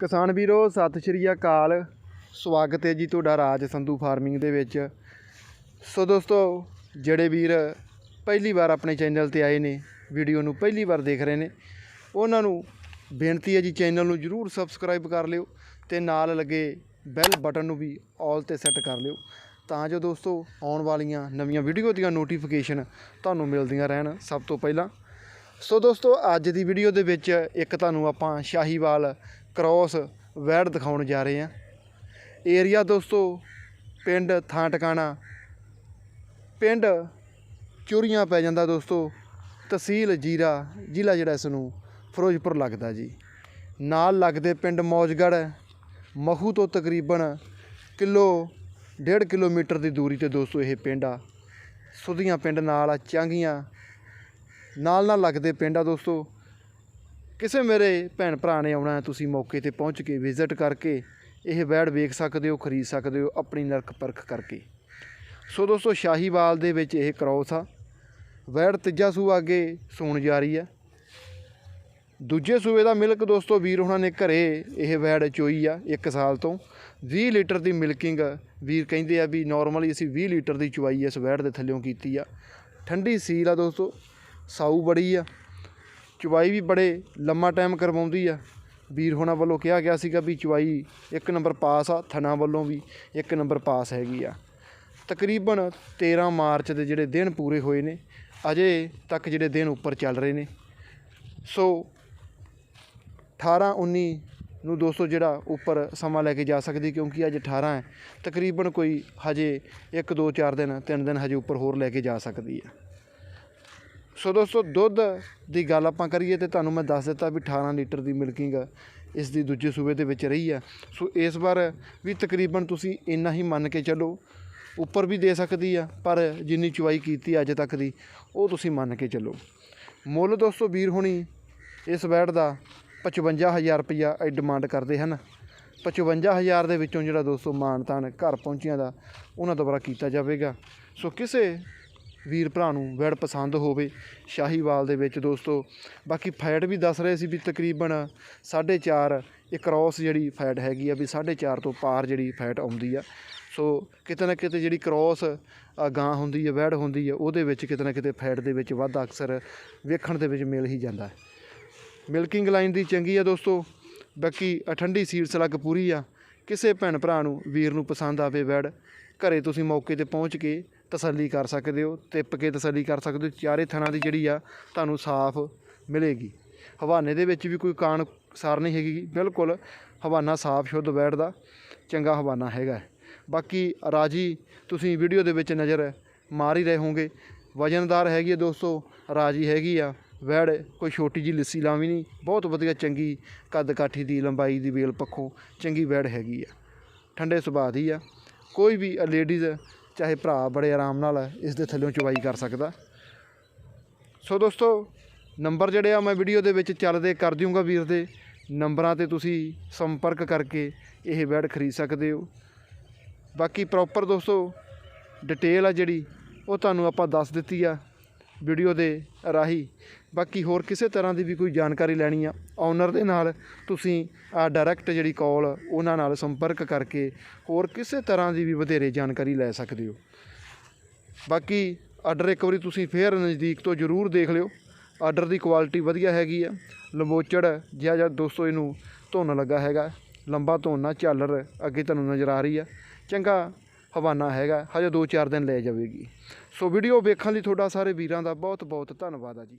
ਕਿਸਾਨ ਵੀਰੋ, ਸਤਿ ਸ਼੍ਰੀ ਅਕਾਲ। ਸਵਾਗਤ ਹੈ ਜੀ ਤੁਹਾਡਾ ਰਾਜ ਸੰਧੂ ਫਾਰਮਿੰਗ ਦੇ ਵਿੱਚ। ਸੋ ਦੋਸਤੋ, ਜਿਹੜੇ ਵੀਰ ਪਹਿਲੀ ਵਾਰ ਆਪਣੇ ਚੈਨਲ ਤੇ ਆਏ ਨੇ, ਵੀਡੀਓ ਨੂੰ ਪਹਿਲੀ ਵਾਰ ਦੇਖ ਰਹੇ ਨੇ, ਉਹਨਾਂ ਨੂੰ ਬੇਨਤੀ ਹੈ ਜੀ ਚੈਨਲ ਨੂੰ ਜਰੂਰ ਸਬਸਕ੍ਰਾਈਬ ਕਰ ਲਿਓ ਤੇ ਨਾਲ ਲੱਗੇ ਬੈਲ ਬਟਨ ਨੂੰ ਵੀ ਆਲ ਤੇ ਸੈੱਟ ਕਰ ਲਿਓ ਤਾਂ ਜੋ ਦੋਸਤੋ ਆਉਣ ਵਾਲੀਆਂ ਨਵੀਆਂ ਵੀਡੀਓ ਦੀਆਂ ਨੋਟੀਫਿਕੇਸ਼ਨ ਤੁਹਾਨੂੰ ਮਿਲਦੀਆਂ ਰਹਿਣ ਸਭ ਤੋਂ ਪਹਿਲਾਂ। ਸੋ ਦੋਸਤੋ, ਅੱਜ ਦੀ ਵੀਡੀਓ ਦੇ ਵਿੱਚ ਇੱਕ ਤੁਹਾਨੂੰ ਆਪਾਂ ਸ਼ਾਹੀਵਾਲ ਕ੍ਰੋਸ ਵੈੜ ਦਿਖਾਉਣ ਜਾ ਰਹੇ ਹਾਂ। ਏਰੀਆ ਦੋਸਤੋ, ਪਿੰਡ ਥਾਂ ਟਿਕਾਣਾ। ਪਿੰਡ ਚੁਰੀਆਂ ਪੈ ਜਾਂਦਾ ਦੋਸਤੋ। ਤਹਿਸੀਲ ਜੀਰਾ, ਜ਼ਿਲ੍ਹਾ ਜਿਹੜਾ ਇਸ ਨੂੰ ਫਿਰੋਜ਼ਪੁਰ ਲੱਗਦਾ ਜੀ। ਨਾਲ ਲੱਗਦੇ ਪਿੰਡ ਮੌਜਗੜ੍ਹ ਮਖੂ ਤੋਂ ਤਕਰੀਬਨ ਕਿਲੋ, ਡੇਢ ਕਿਲੋਮੀਟਰ ਦੀ ਦੂਰੀ ਤੇ ਦੋਸਤੋ ਇਹ ਪਿੰਡ ਆ। ਸੁਧੀਆਂ ਪਿੰਡ ਨਾਲ ਆ, ਚਾਂਗੀਆਂ। ਨਾਲ ਨਾਲ ਲੱਗਦੇ ਪਿੰਡ ਆ ਦੋਸਤੋ। ਕਿਸੇ ਮੇਰੇ ਭੈਣ ਭਰਾ ਨੇ ਆਉਣਾ ਤੁਸੀਂ ਮੌਕੇ ਤੇ ਪਹੁੰਚ ਕੇ ਵਿਜ਼ਿਟ ਕਰਕੇ ਇਹ ਬੈਡ ਵੇਖ ਸਕਦੇ ਹੋ, ਖਰੀਦ ਸਕਦੇ ਹੋ ਆਪਣੀ ਨਰਕ ਪਰਖ ਕਰਕੇ। ਸੋ ਦੋਸਤੋ, ਸ਼ਾਹੀਵਾਲ ਦੇ ਵਿੱਚ ਇਹ ਕ੍ਰੋਸ ਆ। ਵੈੜ ਤੀਜਾ ਸੂਆ ਅੱਗੇ ਸੂਣ ਜਾ ਰਹੀ ਆ ਦੂਜੇ ਸੂਏ ਦਾ ਮਿਲਕ ਦੋਸਤੋ, ਵੀਰ ਉਹਨਾਂ ਨੇ ਘਰੇ ਇਹ ਵੈੜ ਚੋਈ ਆ 1 ਸਾਲ ਤੋਂ। 20 ਲੀਟਰ ਦੀ ਮਿਲਕਿੰਗ ਵੀਰ ਕਹਿੰਦੇ ਆ ਵੀ ਨਾਰਮਲੀ ਅਸੀਂ 20 ਲੀਟਰ ਦੀ ਚੁਆਈ ਇਸ ਵੈੜ ਦੇ ਥੱਲਿਓਂ ਕੀਤੀ ਆ। ਠੰਡੀ ਸੀਲ ਆ ਦੋਸਤੋ, ਸਾਊ ਬੜੀ ਆ। ਚਵਾਈ ਵੀ ਬੜੇ ਲੰਮਾ ਟਾਈਮ ਕਰਵਾਉਂਦੀ ਆ। ਵੀਰ ਹੋਣਾ ਵੱਲੋਂ ਕਿਹਾ ਗਿਆ ਸੀਗਾ ਵੀ ਚਵਾਈ ਇੱਕ ਨੰਬਰ ਪਾਸ ਆ, ਥਣਾ ਵੱਲੋਂ ਵੀ ਇੱਕ ਨੰਬਰ ਪਾਸ ਹੈਗੀ ਆ। ਤਕਰੀਬਨ 13 ਮਾਰਚ ਦੇ ਜਿਹੜੇ ਦਿਨ ਪੂਰੇ ਹੋਏ ਨੇ, ਅਜੇ ਤੱਕ ਜਿਹੜੇ ਦਿਨ ਉੱਪਰ ਚੱਲ ਰਹੇ ਨੇ। ਸੋ 18 19 ਨੂੰ ਦੋਸਤੋ ਜਿਹੜਾ ਉੱਪਰ ਸਮਾਂ ਲੈ ਕੇ ਜਾ ਸਕਦੀ ਕਿਉਂਕਿ ਅੱਜ 18 ਹੈ, ਤਕਰੀਬਨ ਕੋਈ ਹਜੇ 1 2 4 ਦਿਨ 3 ਦਿਨ ਹਜੇ ਉੱਪਰ ਹੋਰ ਲੈ ਕੇ ਜਾ ਸਕਦੀ ਹੈ ਸੋ ਦੋਸਤੋ, ਦੁੱਧ ਦੀ ਗੱਲ ਆਪਾਂ ਕਰੀਏ ਤੇ ਤੁਹਾਨੂੰ ਮੈਂ ਦੱਸ ਦਿੱਤਾ ਵੀ 18 ਲੀਟਰ ਦੀ ਮਿਲਕਿੰਗ ਇਸ ਦੀ ਦੂਜੇ ਸੂਬੇ ਦੇ ਵਿੱਚ ਰਹੀ ਆ। ਸੋ ਇਸ ਵਾਰ ਵੀ ਤਕਰੀਬਨ ਤੁਸੀਂ ਇੰਨਾ ਹੀ ਮੰਨ ਕੇ ਚੱਲੋ, ਉੱਪਰ ਵੀ ਦੇ ਸਕਦੀ ਆ, ਪਰ ਜਿੰਨੀ ਚੁਆਈ ਕੀਤੀ ਅੱਜ ਤੱਕ ਦੀ, ਉਹ ਤੁਸੀਂ ਮੰਨ ਕੇ ਚੱਲੋ। ਮੁੱਲ ਦੋਸਤੋ ਵੀਰ ਹੋਣੀ, ਇਸ ਬੈਡ ਦਾ 55000 ਰੁਪਇਆ ਇਹ ਡਿਮਾਂਡ ਕਰਦੇ ਹਨ। 55000 ਦੇ ਵਿੱਚੋਂ ਜਿਹੜਾ ਦੋਸਤੋ ਮਾਨਤਾਨ ਘਰ ਪਹੁੰਚਿਆਂ ਦਾ, ਉਹਨਾਂ ਦੁਆਰਾ ਕੀਤਾ ਜਾਵੇਗਾ। ਸੋ ਕਿਸੇ ਵੀਰ ਭਰਾ ਨੂੰ ਵੈੜ ਪਸੰਦ ਹੋਵੇ ਸ਼ਾਹੀਵਾਲ ਦੇ ਵਿੱਚ ਦੋਸਤੋ। ਬਾਕੀ ਫੈਟ ਵੀ ਦੱਸ ਰਹੇ ਸੀ ਵੀ ਤਕਰੀਬਨ 4.5 ਇਹ ਕ੍ਰੋਸ ਜਿਹੜੀ ਫੈਟ ਹੈਗੀ ਆ ਵੀ 4.5 ਤੋਂ ਪਾਰ ਜਿਹੜੀ ਫੈਟ ਆਉਂਦੀ ਆ। ਸੋ ਕਿਤੇ ਨਾ ਕਿਤੇ ਜਿਹੜੀ ਕ੍ਰੋਸ ਅ, ਗਾਂ ਹੁੰਦੀ ਹੈ ਵੈੜ ਹੁੰਦੀ ਹੈ ਉਹਦੇ ਵਿੱਚ ਕਿਤੇ ਨਾ ਕਿਤੇ ਫੈਟ ਦੇ ਵਿੱਚ ਵਾਧਾ ਅਕਸਰ ਵੇਖਣ ਦੇ ਵਿੱਚ ਮਿਲ ਹੀ ਜਾਂਦਾ ਹੈ। ਮਿਲਕਿੰਗ ਲਾਈਨ ਦੀ ਚੰਗੀ ਆ ਦੋਸਤੋ। ਬਾਕੀ ਅ, ਠੰਡੀ ਸੀਲ ਸਲੱਗ ਪੂਰੀ ਆ। ਕਿਸੇ ਭੈਣ ਭਰਾ ਨੂੰ ਵੀਰ ਨੂੰ ਪਸੰਦ ਆਵੇ ਵੈੜ ਘਰੇ ਤੁਸੀਂ ਮੌਕੇ ਤੇ ਪਹੁੰਚ ਕੇ ਤਸੱਲੀ ਕਰ ਸਕਦੇ ਹੋ, ਟਿੱਪ ਕੇ ਤਸੱਲੀ ਕਰ ਸਕਦੇ ਹੋ, ਚਾਰੇ ਥਣਾਂ ਦੀ ਜਿਹੜੀ ਆ ਤੁਹਾਨੂੰ ਸਾਫ਼ ਮਿਲੇਗੀ। ਹਵਾਨੇ ਦੇ ਵਿੱਚ ਵੀ ਕੋਈ ਕਾਣ ਸਾਰ ਨਹੀਂ ਹੈਗੀ। ਬਿਲਕੁਲ ਹਵਾਨਾ ਸਾਫ਼, ਸ਼ੁੱਧ ਵੈੜ ਦਾ ਚੰਗਾ ਹਵਾਨਾ ਹੈਗਾ ਬਾਕੀ ਰਾਜੀ, ਤੁਸੀਂ ਵੀਡੀਓ ਦੇ ਵਿੱਚ ਨਜ਼ਰ ਮਾਰ ਹੀ ਰਹੇ ਹੋਗੇ ਵਜਨਦਾਰ ਹੈਗੀ ਹੈ ਦੋਸਤੋ, ਰਾਜੀ ਹੈਗੀ ਆ। ਵੈੜ, ਕੋਈ ਛੋਟੀ ਜੀ ਲਿੱਸੀ ਲਾਵੀ ਨਹੀਂ। ਬਹੁਤ ਵਧੀਆ, ਚੰਗੀ ਕੱਦ ਕਾਠੀ ਦੀ, ਲੰਬਾਈ ਦੀ ਵੇਲ ਪੱਖੋਂ ਚੰਗੀ ਵੈੜ ਹੈਗੀ ਆ। ਠੰਡੇ ਸੁਭਾਅ ਦੀ ਆ। ਕੋਈ ਵੀ ਲੇਡੀਜ਼ ਚਾਹੇ ਭਰਾ ਬੜੇ ਆਰਾਮ ਨਾਲ ਇਸ ਦੇ ਥੱਲਿਓਂ ਚਵਾਈ ਕਰ ਸਕਦਾ। ਸੋ ਦੋਸਤੋ, ਨੰਬਰ ਜਿਹੜੇ ਆ ਮੈਂ ਵੀਡੀਓ ਦੇ ਵਿੱਚ ਚੱਲਦੇ ਕਰ ਦਿਊਂਗਾ ਵੀਰ ਦੇ। ਨੰਬਰਾਂ ਤੇ ਤੁਸੀਂ ਸੰਪਰਕ ਕਰਕੇ ਇਹ ਬੈਡ ਖਰੀਦ ਸਕਦੇ ਹੋ। ਬਾਕੀ ਪ੍ਰੋਪਰ ਦੋਸਤੋ ਡਿਟੇਲ ਆ ਜਿਹੜੀ, ਉਹ ਤੁਹਾਨੂੰ ਆਪਾਂ ਦੱਸ ਦਿੱਤੀ ਆ। ਵੀਡੀਓ ਦੇ ਰਾਹੀਂ। ਬਾਕੀ ਹੋਰ ਕਿਸੇ ਤਰ੍ਹਾਂ ਦੀ ਵੀ ਕੋਈ ਜਾਣਕਾਰੀ ਲੈਣੀ ਆ ਓਨਰ ਦੇ ਨਾਲ ਤੁਸੀਂ ਆ ਡਾਇਰੈਕਟ ਜਿਹੜੀ ਕਾਲ ਉਹਨਾਂ ਨਾਲ ਸੰਪਰਕ ਕਰਕੇ ਹੋਰ ਕਿਸੇ ਤਰ੍ਹਾਂ ਦੀ ਵੀ ਵਧੇਰੇ ਜਾਣਕਾਰੀ ਲੈ ਸਕਦੇ ਹੋ। ਬਾਕੀ ਆਰਡਰ ਇੱਕ ਵਾਰੀ ਤੁਸੀਂ ਫੇਰ ਨਜ਼ਦੀਕ ਤੋਂ ਜ਼ਰੂਰ ਦੇਖ ਲਿਓ। ਆਰਡਰ ਦੀ ਕੁਆਲਿਟੀ ਵਧੀਆ ਹੈਗੀ ਆ। ਲੰਬੋਚੜ ਜਿਹਾ ਜਿਹਾ ਦੋਸਤੋ ਇਹਨੂੰ ਧੋਣ ਲੱਗਾ ਹੈਗਾ। ਲੰਬਾ ਧੋਣਾ ਆ ਝਾਲਰ ਅੱਗੇ ਤੁਹਾਨੂੰ ਨਜ਼ਰ ਆ ਰਹੀ ਆ। ਚੰਗਾ। ਹਵਾਨਾ ਹੈਗਾ, ਹਜੇ 2-4 ਦਿਨ ਲੈ ਜਾਵੇਗੀ। ਸੋ ਵੀਡੀਓ ਵੇਖਣ ਲਈ ਤੁਹਾਡਾ ਸਾਰੇ ਵੀਰਾਂ ਦਾ ਬਹੁਤ ਬਹੁਤ ਧੰਨਵਾਦ ਆ ਜੀ।